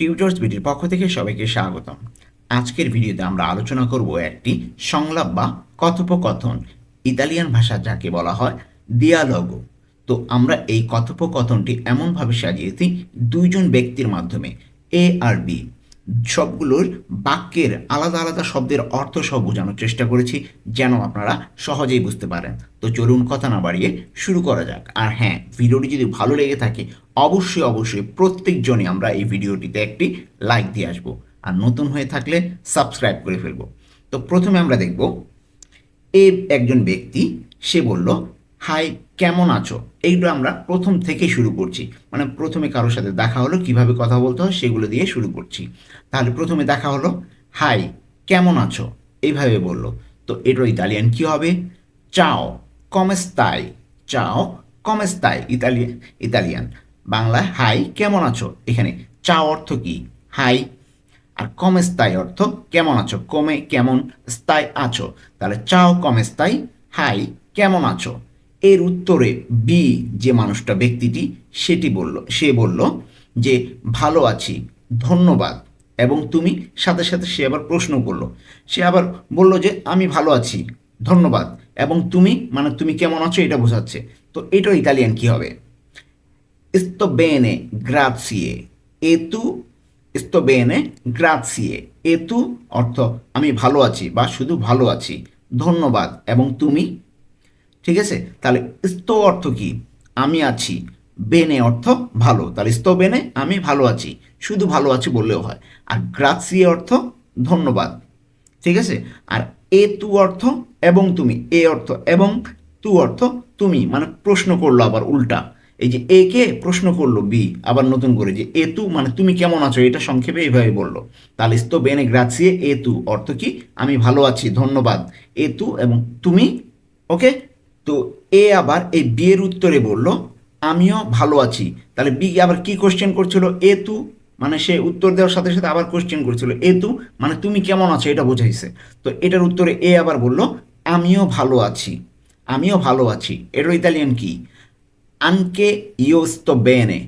Tutors ভিডিওর পক্ষ থেকে সবাইকে স্বাগতম। আজকের ভিডিওতে আমরা আলোচনা করব একটি সংলাপ বা কথোপকথন, ইতালিয়ান ভাষা যাকে বলা হয় দিয়ালগো তো আমরা এই কথোপকথনটি এমনভাবে সাজিয়েছি, দুইজন ব্যক্তির মাধ্যমে এ আর বি সবগুলোর বাক্যের আলাদা আলাদা শব্দের অর্থ সহ বোঝানোর চেষ্টা করেছি যেন আপনারা সহজেই বুঝতে পারেন। তো চলুন কথা না বাড়িয়ে শুরু করা যাক। আর হ্যাঁ ভিডিওটি যদি ভালো লেগে থাকে, অবশ্যই অবশ্যই প্রত্যেকজনই আমরা এই ভিডিওটিতে একটি লাইক দিয়ে আসব। আর নতুন হয়ে থাকলে সাবস্ক্রাইব করে ফেলব। তো প্রথমে আমরা দেখব, এ একজন ব্যক্তি, সে বলল, হাই কেমন আছো? এইগুলো আমরা প্রথম থেকে শুরু করছি। মানে প্রথমে কারোর সাথে দেখা হলো, কীভাবে কথা বলতে হয় সেগুলো দিয়ে শুরু করছি। তাহলে প্রথমে দেখা হলো, হাই, কেমন আছো? এইভাবে বলল। তো এটার ইতালিয়ান কি হবে? চাও কমেস্তাই চাও কমেস্তাই ইতালিয়ান ইতালিয়ান। বাংলায়, হাই, কেমন আছো? এখানে চাও অর্থ কি? হাই। আর কমে স্থায়ী অর্থ কেমন আছো? কমে, কেমন স্থায়ী আছো? তাহলে চাও কমে স্থায়ী হাই, কেমন আছো? এর উত্তরে বি যে মানুষটা, ব্যক্তিটি, সেটি বলল, সে বলল যে, ভালো আছি, ধন্যবাদ। এবং তুমি সাথে সাথে সে আবার প্রশ্ন করল। সে আবার বলল যে, আমি ভালো আছি, ধন্যবাদ। এবং তুমি মানে তুমি কেমন আছো এটা বোঝাচ্ছে। তো এটা ইতালিয়ান কি হবে? Sto bene, grazie এতু bene, grazie e tu অর্থ, আমি ভালো আছি বা শুধু ভালো আছি। ধন্যবাদ। এবং তুমি ঠিক আছে? তাহলে sto অর্থ কি? আমি আছি, বেনে অর্থ ভালো। তাহলে sto বেনে আমি ভালো আছি, শুধু ভালো আছি বললেও হয়। আর গ্রাসিয়ে অর্থ ধন্যবাদ, ঠিক আছে? আর এ তু অর্থ এবং তুমি, এ অর্থ এবং তু অর্থ তুমি মানে প্রশ্ন করল আবার উল্টা। এই যে এ কে প্রশ্ন করল বি, আবার নতুন করে যে এ তু মানে তুমি কেমন আছো, এটা সংক্ষেপে এইভাবে বলল। তাহলে তো বেনে গ্রাসিয়ে এ তু, অর্থ কি? আমি ভালো আছি, ধন্যবাদ, এ তু এবং তুমি, ওকে? তো এ আবার এই বিয়ের উত্তরে বলল, আমিও ভালো আছি। তাহলে বি আবার কি কোশ্চেন করছিল? এ তু মানে সে উত্তর দেওয়ার সাথে সাথে আবার কোশ্চেন করছিল এ তু মানে তুমি কেমন আছো? এটা বোঝাইছে। তো এটার উত্তরে এ আবার বলল, আমিও ভালো আছি। আমিও ভালো আছি। এটার ইতালিয়ান কি? আনকে sto bene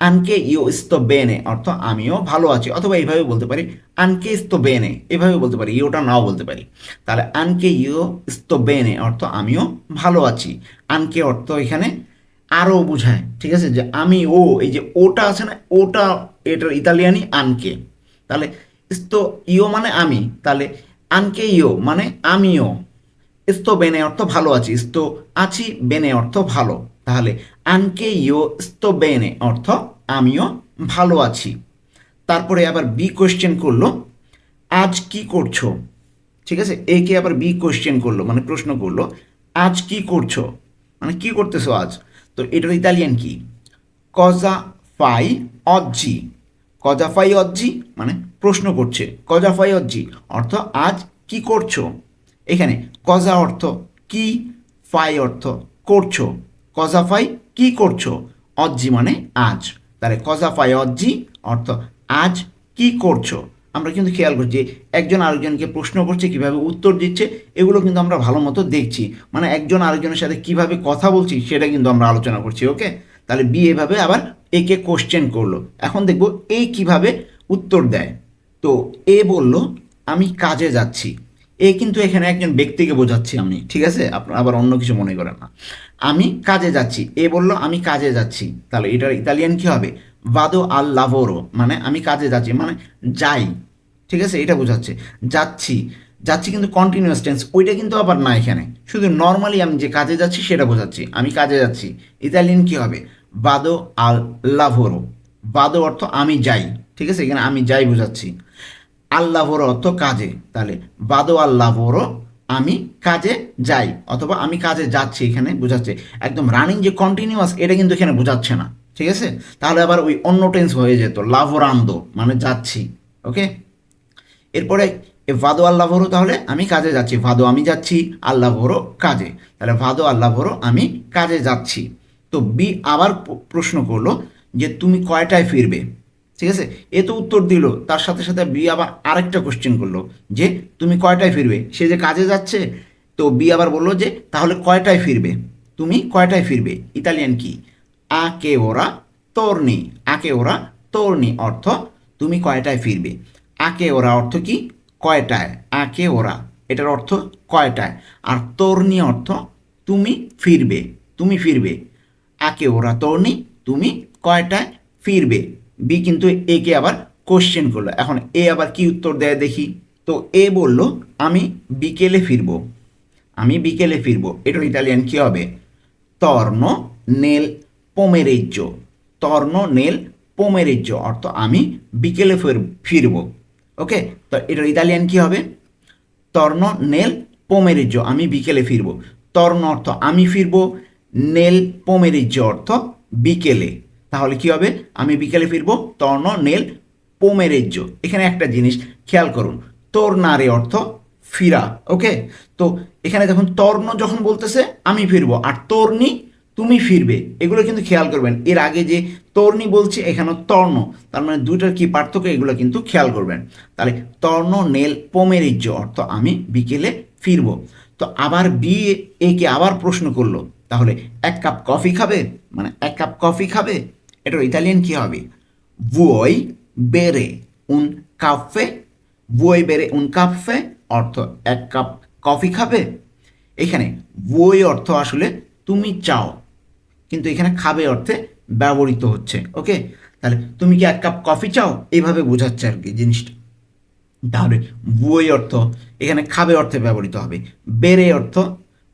আনকে sto bene অর্থ, আমিও ভালো আছি। অথবা এইভাবে বলতে পারি আনকে bene এভাবে বলতে পারি ইওটা নাও বলতে পারি। তাহলে আনকে sto bene অর্থ আমিও ভালো আছি। আনকে অর্থ এখানে আরও বোঝায়, ঠিক আছে? যে আমি ও, এই যে ওটা আছে না, ওটা এটার ইতালিয়ানি আনকে। তাহলে sto ইও মানে আমি, তাহলে আনকে ইও মানে আমিও। sto বেনে অর্থ ভালো আছি sto আছি বেনে অর্থ ভালো। তাহলে আনকে ইও sto বেনে অর্থ আমিও ভালো আছি। তারপরে আবার বি কোয়েশ্চেন করল, আজ কি করছ? ঠিক আছে? একে আবার বি কোয়েশ্চেন করল মানে প্রশ্ন করল, আজ কি করছ? মানে কি করতেছো আজ? তো এটার ইতালিয়ান কি? কজা ফাই অজ্জি কজা ফাই অজ্জি মানে প্রশ্ন করছে কজা ফাই অজ্জি অর্থ, আজ কি করছ? এখানে কজা অর্থ, কি ফাই অর্থ, করছ। কজা ফাই কি করছ? অজ্জি মানে আজ। তাহলে কজা ফাই অজ্জি অর্থ আজ কি করছ? আমরা কিন্তু খেয়াল করছি একজন আরেকজনকে প্রশ্ন করছে, কীভাবে উত্তর দিচ্ছে, এগুলো কিন্তু আমরা ভালো মতো দেখছি। মানে একজন আরেকজনের সাথে কীভাবে কথা বলছি, সেটা কিন্তু আমরা আলোচনা করছি, ওকে? তাহলে বি এভাবে আবার একে কোশ্চেন করল। এখন দেখব এই কীভাবে উত্তর দেয়। তো এ বলল, আমি কাজে যাচ্ছি। এ কিন্তু এখানে একজন ব্যক্তিকে বোঝাচ্ছি আমি, ঠিক আছে? আপনার আবার অন্য কিছু মনে করেন না। আমি কাজে যাচ্ছি। এ বলল, আমি কাজে যাচ্ছি। তাহলে এটার ইতালিয়ান কি হবে? ভাদো আল লাভোরো মানে আমি কাজে যাচ্ছি মানে যাই, ঠিক আছে? এটা বোঝাচ্ছে। যাচ্ছি যাচ্ছি কিন্তু কন্টিনিউয়াস টেন্স ওইটা কিন্তু আবার না এখানে। শুধু নর্মালি আমি যে কাজে যাচ্ছি, সেটা বোঝাচ্ছি। আমি কাজে যাচ্ছি। ইতালিয়ান কি হবে? বাদো আল লাভোরো। বাদো অর্থ আমি যাই, ঠিক আছে? এখানে আমি যাই বোঝাচ্ছি। আল্লাহর অর্থ কাজে। তাহলে বাদো আল্লাহরও আমি কাজে যাই, অথবা আমি কাজে যাচ্ছি এখানে বোঝাচ্ছে। একদম রানিং যে কন্টিনিউয়াস এটা কিন্তু এখানে বোঝাচ্ছে না। ঠিক আছে? তাহলে আবার ওই অন্য টেন্স হয়ে যেত, লাভরান্দো মানে যাচ্ছি ওকে এরপরে এ ভাদো আল্লাহরও তাহলে আমি কাজে যাচ্ছি, ভাদো আমি যাচ্ছি আল্লাহরও কাজে। তাহলে ভাদো আল্লাহরও আমি কাজে যাচ্ছি। তো বি আবার প্রশ্ন করল যে তুমি কয়টায় ফিরবে? ঠিক আছে? এ তো উত্তর দিল, তার সাথে সাথে বি আবার আরেকটা কোশ্চেন করল, যে তুমি কয়টায় ফিরবে? সে যে কাজে যাচ্ছে, তো বি আবার বলল যে তাহলে কয়টায় ফিরবে? তুমি কয়টায় ফিরবে? ইতালিয়ান কি? আকে ওরা তোরনি আকে ওরা তোরনি অর্থ তুমি কয়টায় ফিরবে? আকে ওরা অর্থ কি? কয়টায়? আকে ওরা এটার অর্থ কয়টায়? আর তর্নি অর্থ তুমি ফিরবে। তুমি ফিরবে। আকে ওরা তর্নি তুমি কয়টায় ফিরবে? বি কিন্তু একে আবার কোশ্চেন করল। এখন এ আবার কি উত্তর দেয় দেখি? তো এ বলল, আমি বিকেলে ফিরবো। আমি বিকেলে ফিরবো। এটার ইতালিয়ান কি হবে? তর্ন নেল পোমেরেজ্য তর্ন নেল পোমেরেজ্য অর্থ আমি বিকেলে ফির, ফিরবো। ওকে? তো এটার ইতালিয়ান কি হবে? তর্ন নেল পোমেরেজ্য আমি বিকেলে ফিরবো। তর্ন অর্থ আমি ফিরবো, নেল পোমেরেজ্য অর্থ বিকেলে। তাহলে কি হবে? আমি বিকেলে ফিরবো তর্ন নেল পোমেরেজ্য এখানে একটা জিনিস খেয়াল করুন। তোরনারে অর্থ ফিরা। ওকে? তো এখানে যখন তর্ণ যখন বলতেছে, আমি ফিরবো। আর তর্নি তুমি ফিরবে। এগুলো কিন্তু খেয়াল করবেন। এর আগে যে তর্নি বলছে এখানে তর্ণ। তার মানে দুইটার কি পার্থক্য, এগুলো কিন্তু খেয়াল করবেন। তাহলে তর্ণ, নেল পোমেরিজ্য অর্থ আমি বিকেলে ফিরবো। তো আবার বি একে আবার প্রশ্ন করল, তাহলে এক কাপ কফি খাবে? মানে এক কাপ কফি খাবে? এটার ইতালিয়ান কি হবে? Vuoi bere un caffè? Vuoi bere উন caffè? অর্থ এক কাপ কফি খাবে? এখানে vuoi অর্থ আসলে তুমি চাও। কিন্তু এখানে খাবে অর্থে ব্যবহৃত হচ্ছে ওকে তাহলে তুমি কি এক কাপ কফি চাও? এইভাবে বোঝাচ্ছে আর কি জিনিসটা। তাহলে বুয়ই অর্থ, এখানে খাবে অর্থে ব্যবহৃত হবে। বেড়ে অর্থ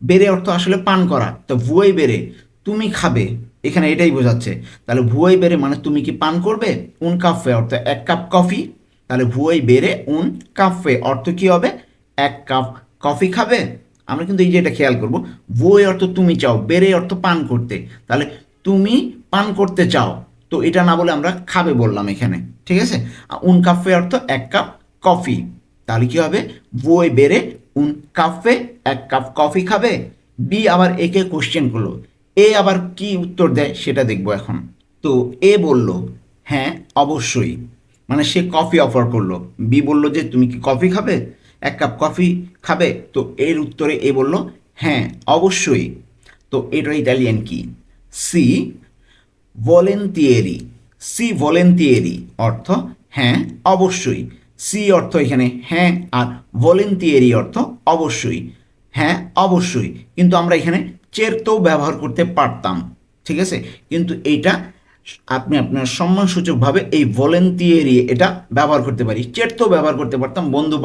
বেড়ে অর্থ আসলে পান করা, তো ভুয়োই বেড়ে তুমি খাবে, এখানে এটাই বোঝাচ্ছে। তাহলে ভুয়োই বেড়ে মানে তুমি কি পান করবে? উন কাফে, অর্থ এক কাপ কফি তাহলে ভুয়োই বেড়ে উন কাফে, অর্থ কি হবে? এক কাপ কফি খাবে আমরা কিন্তু এই যে এটা খেয়াল করব ভুয়োই অর্থ তুমি চাও, বেড়ে অর্থ পান করতে। তাহলে তুমি পান করতে চাও, তো এটা না বলে আমরা খাবে বললাম এখানে, ঠিক আছে? উন কাফে অর্থ এক কাপ কফি। তাহলে কি হবে? বই বেড়ে উন কাফে এক কাপ কফি খাবে। বি আবার একে কোশ্চেন করল। এ আবার কি উত্তর দেয় সেটা দেখব এখন। তো এ বলল হ্যাঁ অবশ্যই। মানে সে কফি অফার করল। বি বলল যে, তুমি কি কফি খাবে? এক কাপ কফি খাবে? তো এর উত্তরে এ বলল হ্যাঁ অবশ্যই। তো এটার ইটালিয়ান কি? সি ভলেন্টিয়েরি সি ভলেন্টিয়েরি অর্থ হ্যাঁ অবশ্যই। সি অর্থ এখানে হ্যাঁ আর ভলেন্টিয়েরি অর্থ, অবশ্যই। হ্যাঁ অবশ্যই। কিন্তু আমরা এখানে চেরতেও ব্যবহার করতে পারতাম, ঠিক আছে? কিন্তু এইটা আপনি আপনার সম্মানসূচকভাবে এই ভলেন্টিয়ারি এটা ব্যবহার করতে পারি। চেরতেও ব্যবহার করতে পারতাম বন্ধু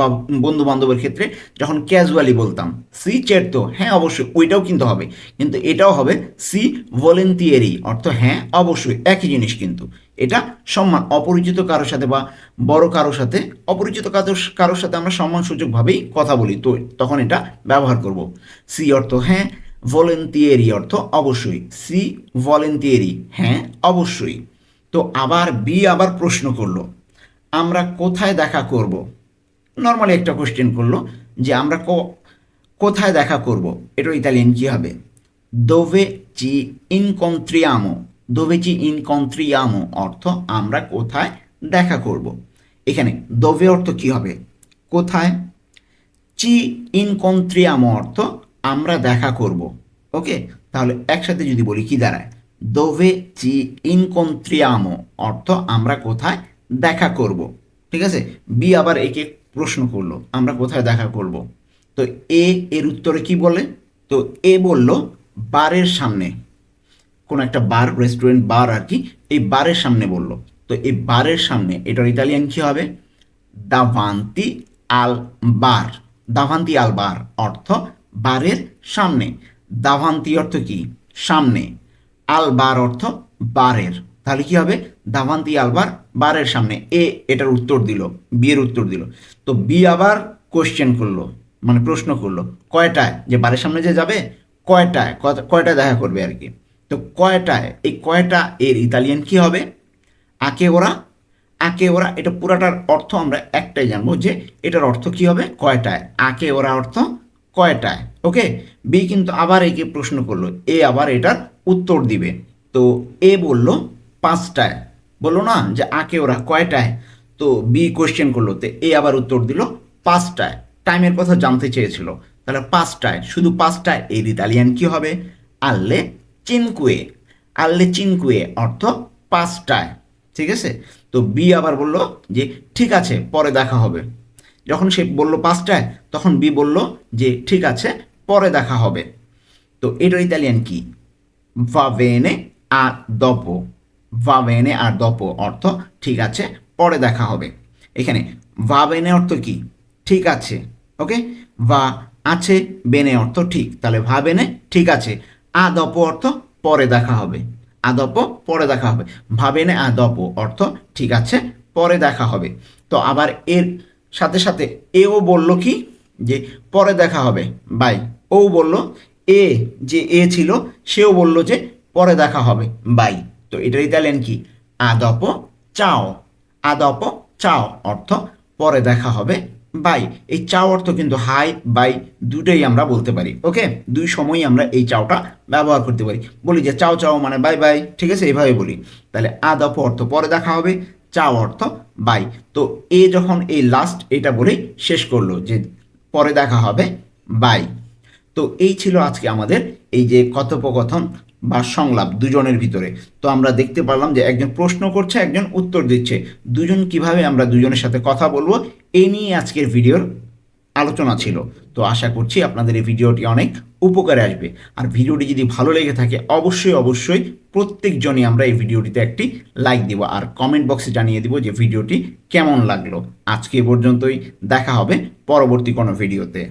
বন্ধু বান্ধবের ক্ষেত্রে, যখন ক্যাজুয়ালি বলতাম সি চেরতো হ্যাঁ অবশ্যই, ওইটাও কিন্তু হবে। কিন্তু এটাও হবে সি ভলেন্টিয়ারি অর্থ হ্যাঁ অবশ্যই, একই জিনিস কিন্তু। এটা সম্মান, অপরিচিত কারোর সাথে বা বড় কারোর সাথে, অপরিচিত কারোর কারোর সাথে আমরা সম্মানসূচকভাবেই কথা বলি। তো তখন এটা ব্যবহার করব। সি অর্থ হ্যাঁ ভলেন্টিয়ারি অর্থ অবশ্যই। সি ভলেন্টিয়ারি হ্যাঁ অবশ্যই। তো আবার বি আবার প্রশ্ন করল, আমরা কোথায় দেখা করব? নর্মালি একটা কোশ্চেন করল যে আমরা কোথায় দেখা করব? এটা ইতালিয়ান কী হবে? দোভে চি ইনকন্ট্রিয়ামো দোভে চি ইনকন্ট্রিয়ামো অর্থ আমরা কোথায় দেখা করব? এখানে দোভে অর্থ কি হবে? কোথায়? চি ইনকন্ট্রিয়ামো অর্থ আমরা দেখা করব। ওকে? তাহলে একসাথে যদি বলি কি দাঁড়ায়? দোভে চি ইনকন্ট্রিয়ামো অর্থ আমরা কোথায় দেখা করব। ঠিক আছে? বি আবার একে প্রশ্ন করল, আমরা কোথায় দেখা করব? তো এ এর উত্তরে কি বলে? তো এ বলল বারের সামনে। কোনো একটা বার রেস্টুরেন্ট বার আর কি, এই বারের সামনে বলল। তো এই বারের সামনে, এটার ইতালিয়ান কি হবে? দাভান্তি আল বার। দাভান্তি আল বার অর্থ বারের সামনে। দাভান্তি অর্থ কি? সামনে। আল বার অর্থ বারের। তাহলে কি হবে? দাভান্তি আলবার বারের সামনে। এ এটার উত্তর দিল বিয়ের উত্তর দিল। তো বি আবার কোশ্চেন করল মানে প্রশ্ন করল, কয়টায়? যে বারের সামনে যে যাবে, কয়টায়? কয়টায় দেখা করবে আর কি? তো কয়টায়? এই কয়টা এর ইতালিয়ান কি হবে? আকে ওরা? আকে ওরা, এটা পুরাটার অর্থ আমরা একটাই জানব যে এটার অর্থ কি হবে? কয়টায়? আকে ওরা অর্থ কয়টায়? ওকে বি কিন্তু আবার একে প্রশ্ন করল। এ আবার এটার উত্তর দিবে। তো এ বলল পাঁচটায়। বলল না যে আকে ওরা কয়টায়? তো বি কোয়েশ্চেন করল। তো এ আবার উত্তর দিল পাঁচটায়। টাইমের কথা জানতে চেয়েছিল। তাহলে পাঁচটায়। শুধু পাঁচটায় এর ইতালিয়ান কি হবে? আল্লে চিনকুয়ে। আল্লে চিনকুয়ে অর্থ পাঁচটায়। ঠিক আছে? তো বি আবার বলল যে ঠিক আছে, পরে দেখা হবে। যখন সে বলল পাঁচটায়, তখন বি বলল যে, ঠিক আছে, পরে দেখা হবে। তো এটার ইতালিয়ান কি? A dopo va bene R dopo অর্থ, ঠিক আছে, পরে দেখা হবে। এখানে bene অর্থ কি? ঠিক আছে। ওকে? Va আছে বেনে অর্থ, ঠিক। তাহলে ভাবেনে ঠিক আছে। Dopo অর্থ, পরে দেখা হবে। Dopo পরে দেখা হবে। ভাবেনে a অর্থ, ঠিক আছে, পরে দেখা হবে। তো আবার এর সাথে সাথে এও বলল কি? যে পরে দেখা হবে। বাই। ও বলল, এ যে এ ছিল, সেও বলল যে পরে দেখা হবে। বাই। তো এটার ইতালিয়ান কি? আদপ চাও। আদপ চাও অর্থ পরে দেখা হবে। বাই। এই চাও অর্থ কিন্তু হাই, বাই দুটোই আমরা বলতে পারি, ওকে? দুই সময়ই আমরা এই চাওটা ব্যবহার করতে পারি। বলি যে চাও চাও মানে বাই বাই। ঠিক আছে এইভাবে বলি। তাহলে আদপ অর্থ পরে দেখা হবে চাও অর্থ বাই তো এ যখন এই লাস্ট এটা বলেই শেষ করল যে পরে দেখা হবে বাই তো এই ছিল আজকে আমাদের এই যে কথোপকথন বা সংলাপ দুজনের ভিতরে। তো আমরা দেখতে পারলাম যে একজন প্রশ্ন করছে, একজন উত্তর দিচ্ছে। দুজন কীভাবে আমরা দুজনের সাথে কথা বলব এই নিয়ে আজকের ভিডিওর আলোচনা ছিল। তো আশা করছি আপনাদের এই ভিডিওটি অনেক উপকারে আসবে। আর ভিডিওটি যদি ভালো লেগে থাকে, অবশ্যই অবশ্যই প্রত্যেকজনই আমরা এই ভিডিওটিতে একটি লাইক দিব আর কমেন্ট বক্সে জানিয়ে দিব যে ভিডিওটি কেমন লাগল। আজকে এ পর্যন্তই, দেখা হবে পরবর্তী কোনো ভিডিওতে।